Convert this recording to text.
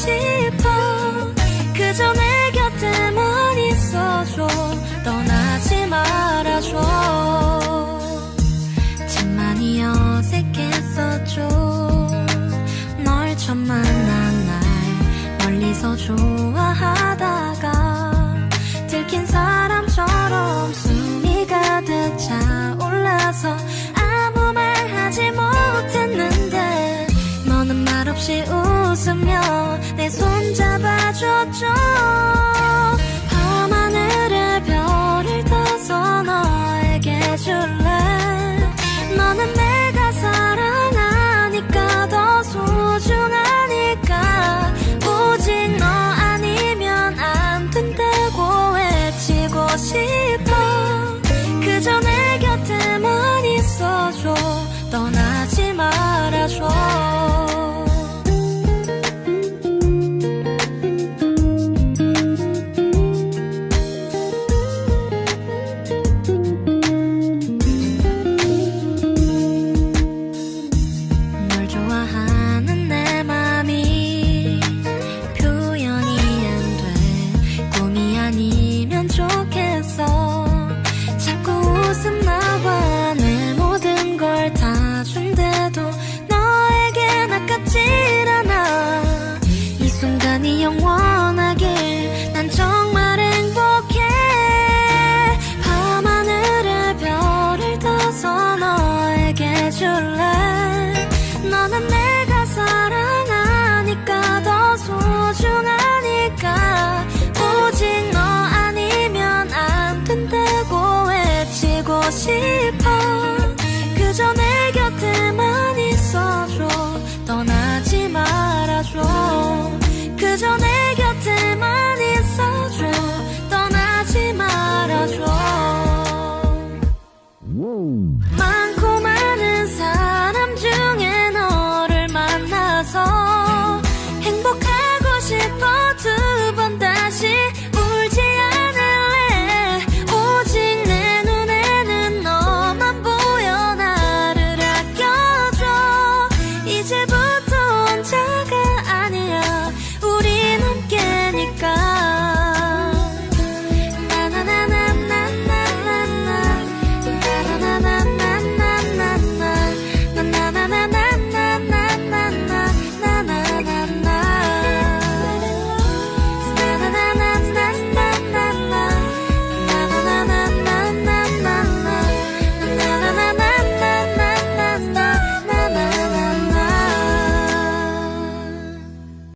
싶어. 그저 내 곁에만 있어줘. 떠나지 말아줘. 참 많이 어색했었죠 널 처음 만난 날 멀리서 좋아하다가 들킨 사람처럼 숨이 가득 차올라서 아무 말 하지 못했는데 너는 말없이 웃으며 我中。 줄래? 너는 내가 사랑하니까 더 소중하니까. 오직 너 아니면 안 된다고 외치고 싶어 이제부터